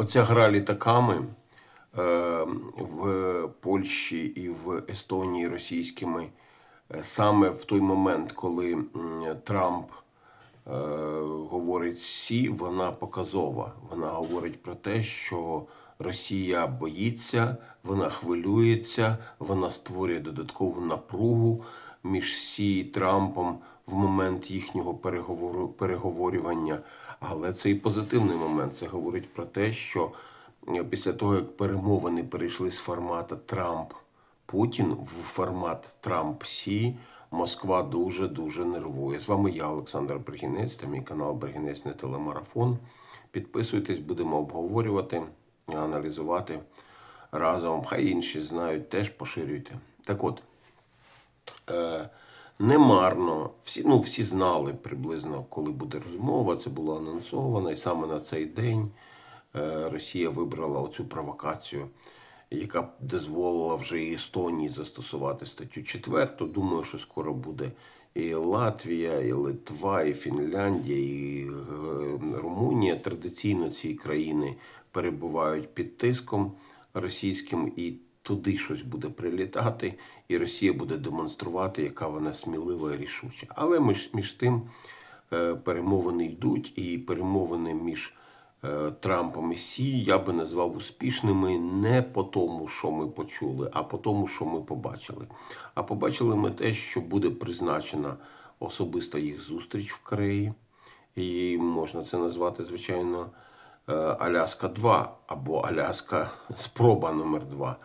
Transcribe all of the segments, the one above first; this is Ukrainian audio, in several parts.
Оця гра літаками е, в Польщі і в Естонії російськими е, саме в той момент, коли Трамп е, говорить сі, вона показова. Вона говорить про те, що Росія боїться, вона хвилюється, вона створює додаткову напругу між Сі і Трампом в момент їхнього переговору, переговорювання. Але це і позитивний момент. Це говорить про те, що е, після того, як перемовини перейшли з формату Трамп Путін в формат Трамп Сі, Москва дуже дуже нервує. З вами я, Олександр Бригінець, та мій канал Бригінець не телемарафон. Підписуйтесь, будемо обговорювати, аналізувати разом. Хай інші знають, теж поширюйте. Так от, е, немарно, всі, ну, всі знали приблизно, коли буде розмова, це було анонсовано, і саме на цей день е, Росія вибрала оцю провокацію, яка дозволила вже і Естонії застосувати статтю 4. Думаю, що скоро буде і Латвія, і Литва, і Фінляндія, і е, Румунія. Традиційно ці країни перебувають під тиском російським і туди щось буде прилітати, і Росія буде демонструвати, яка вона смілива і рішуча. Але між, між тим е, перемовини йдуть, і перемовини між е, Трампом і Сі я би назвав успішними не по тому, що ми почули, а по тому, що ми побачили. А побачили ми те, що буде призначена особиста їх зустріч в Кореї. І можна це назвати, звичайно, е, Аляска 2 або Аляска спроба номер 2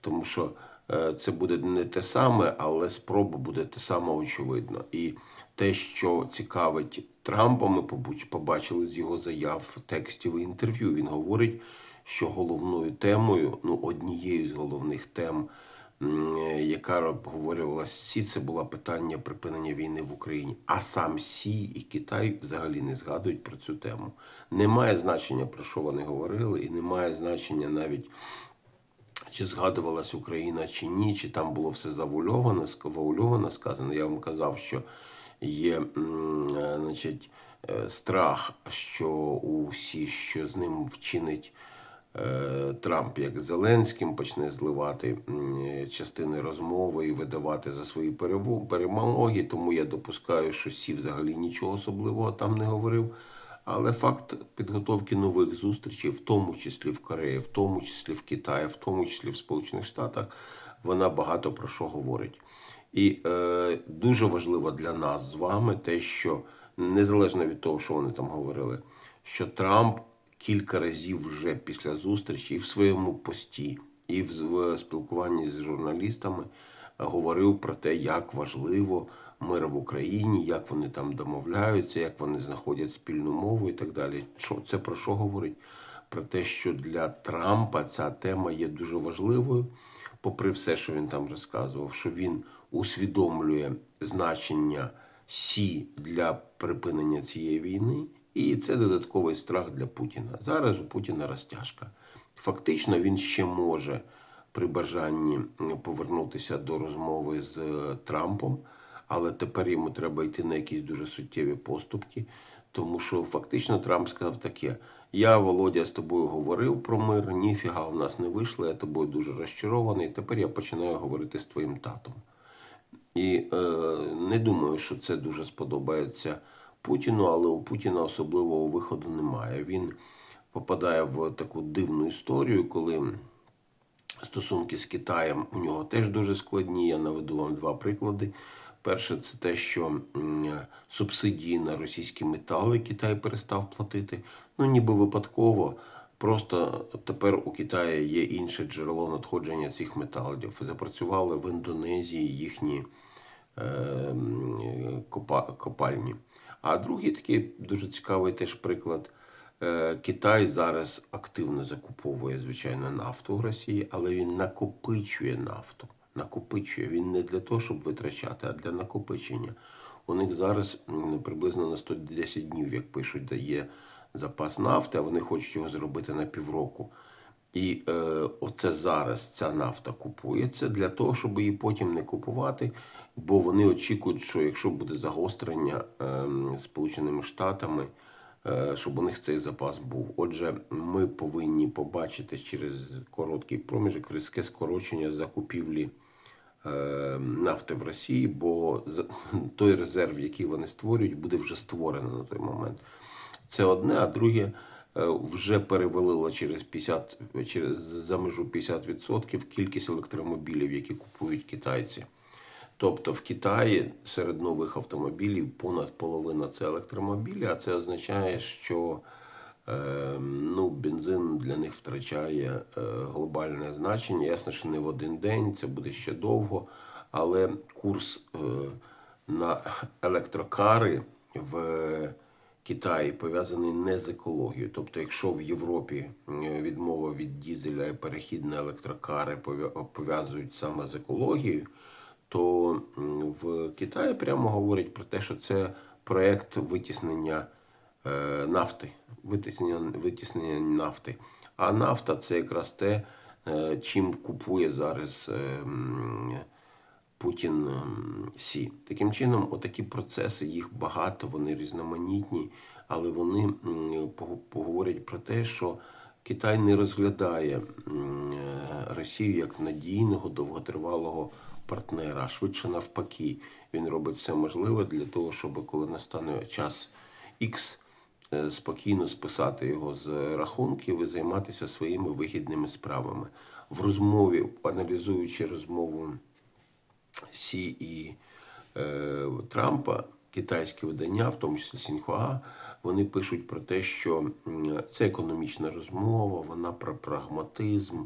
тому що е, це буде не те саме, але спроба буде те саме очевидно. І те, що цікавить Трампа, ми побачили з його заяв текстів і інтерв'ю. Він говорить, що головною темою, ну однією з головних тем, яка обговорювалася Сі, це було питання припинення війни в Україні. А сам Сі і Китай взагалі не згадують про цю тему. Немає значення про що вони говорили, і немає значення навіть чи згадувалась Україна чи ні, чи там було все завуальовано, завуальовано сказано. Я вам казав, що є е, значить, е, страх, що усі, що з ним вчинить е, Трамп як Зеленським, почне зливати частини розмови і видавати за свої перемоги. Тому я допускаю, що Сі взагалі нічого особливого там не говорив. Але факт підготовки нових зустрічей, в тому числі в Кореї, в тому числі в Китаї, в тому числі в Сполучених Штатах, вона багато про що говорить. І е, дуже важливо для нас з вами те, що незалежно від того, що вони там говорили, що Трамп кілька разів вже після зустрічі і в своєму пості, і в, в спілкуванні з журналістами говорив про те, як важливо мир в Україні, як вони там домовляються, як вони знаходять спільну мову і так далі. Це про що говорить? Про те, що для Трампа ця тема є дуже важливою, попри все, що він там розказував, що він усвідомлює значення Сі для припинення цієї війни, і це додатковий страх для Путіна. Зараз у Путіна розтяжка. Фактично, він ще може при бажанні повернутися до розмови з е, Трампом, але тепер йому треба йти на якісь дуже суттєві поступки, тому що фактично Трамп сказав таке: Я, Володя, з тобою говорив про мир, ніфіга в нас не вийшло, я тобою дуже розчарований. Тепер я починаю говорити з твоїм татом. І е, не думаю, що це дуже сподобається Путіну, але у Путіна особливого виходу немає. Він попадає в таку дивну історію, коли стосунки з Китаєм у нього теж дуже складні. Я наведу вам два приклади. Перше, це те, що субсидії на російські метали Китай перестав платити. Ну, ніби випадково. Просто тепер у Китаї є інше джерело надходження цих металів. Запрацювали в Індонезії їхні е, копа- копальні. А другий такий дуже цікавий теж приклад. Е, Китай зараз активно закуповує, звичайно, нафту в Росії, але він накопичує нафту. Накопичує. Він не для того, щоб витрачати, а для накопичення. У них зараз приблизно на 110 днів, як пишуть, дає запас нафти, а вони хочуть його зробити на півроку. І е, оце зараз ця нафта купується для того, щоб її потім не купувати, бо вони очікують, що якщо буде загострення е, Сполученими Штатами щоб у них цей запас був. Отже, ми повинні побачити через короткий проміжок різке скорочення закупівлі е, нафти в Росії, бо той резерв, який вони створюють, буде вже створений на той момент. Це одне, а друге е, вже перевалило через 50, через за межу 50% кількість електромобілів, які купують китайці. Тобто в Китаї серед нових автомобілів понад половина це електромобілі, а це означає, що е, ну, бензин для них втрачає е, глобальне значення. Ясно, що не в один день, це буде ще довго, але курс е, на електрокари в Китаї пов'язаний не з екологією. Тобто, якщо в Європі е, відмова від дізеля і перехід на електрокари пов'я- пов'язують саме з екологією, то в Китаї прямо говорять про те, що це проект витіснення е, нафти. Витіснення, витіснення нафти. А нафта це якраз те, е, чим купує зараз е, Путін Сі. Таким чином, отакі процеси, їх багато, вони різноманітні, але вони поговорять про те, що Китай не розглядає Росію як надійного довготривалого партнера, а швидше навпаки. Він робить все можливе для того, щоб коли настане час X, е, спокійно списати його з рахунків і займатися своїми вигідними справами. В розмові, аналізуючи розмову Сі і е, Трампа, китайські видання, в тому числі Сіньхуа, вони пишуть про те, що це економічна розмова, вона про прагматизм.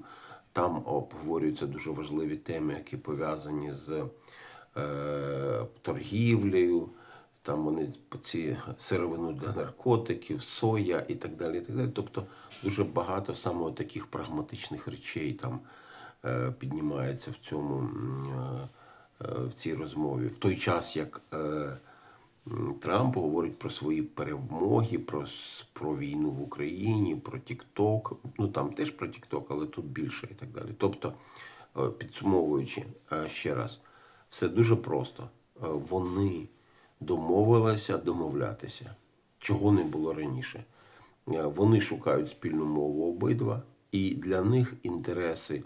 Там обговорюються дуже важливі теми, які пов'язані з е, торгівлею. Там вони ці сировину для наркотиків, соя і так далі. І так далі. Тобто дуже багато саме таких прагматичних речей там е, піднімається в цьому е, е, в цій розмові. В той час, як е, Трамп говорить про свої перемоги, про, про війну в Україні, про Тікток. Ну там теж про Тікток, але тут більше і так далі. Тобто, е, підсумовуючи е, ще раз, все дуже просто. Е, Вони домовилися домовлятися, чого не було раніше. Вони шукають спільну мову обидва, і для них інтереси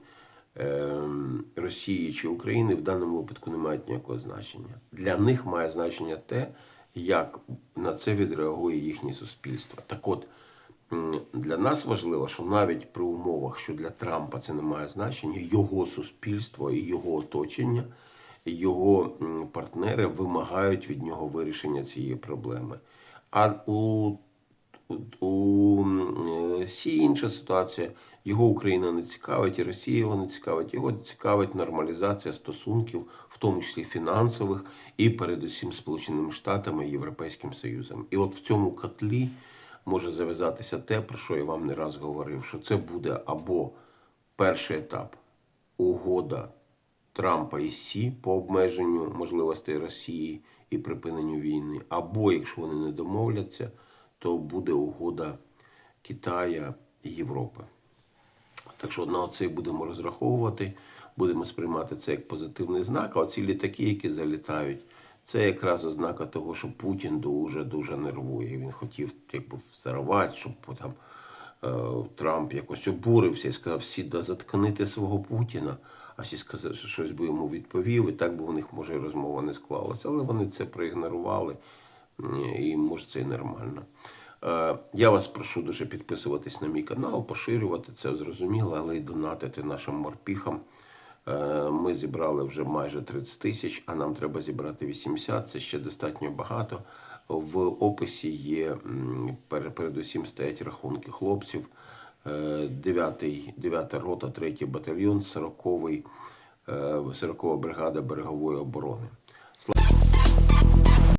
Росії чи України в даному випадку не мають ніякого значення. Для них має значення те, як на це відреагує їхнє суспільство. Так от, для нас важливо, що навіть при умовах, що для Трампа це не має значення, його суспільство і його оточення, його партнери вимагають від нього вирішення цієї проблеми. А у у Сі інша ситуація. Його Україна не цікавить, і Росія його не цікавить. Його цікавить нормалізація стосунків, в тому числі фінансових, і передусім Сполученими Штатами і Європейським Союзом. І от в цьому котлі може зав'язатися те, про що я вам не раз говорив, що це буде або перший етап угода Трампа і Сі по обмеженню можливостей Росії і припиненню війни, або якщо вони не домовляться, то буде угода Китая і Європи. Так що на це будемо розраховувати, будемо сприймати це як позитивний знак. А оці літаки, які залітають, це якраз ознака того, що Путін дуже дуже нервує. Він хотів якби взорвати, щоб там е, Трамп якось обурився і сказав, всі да заткнити свого Путіна. А всі сказали, що щось би йому відповів, і так би у них може розмова не склалася. Але вони це проігнорували, і може це і нормально. Е, Я вас прошу дуже підписуватись на мій канал, поширювати це зрозуміло, але й донатити нашим морпіхам. Е, Ми зібрали вже майже 30 тисяч, а нам треба зібрати 80. Це ще достатньо багато. В описі є передусім стоять рахунки хлопців. 9, 9 рота, 3 батальйон, 40 40 бригада берегової оборони.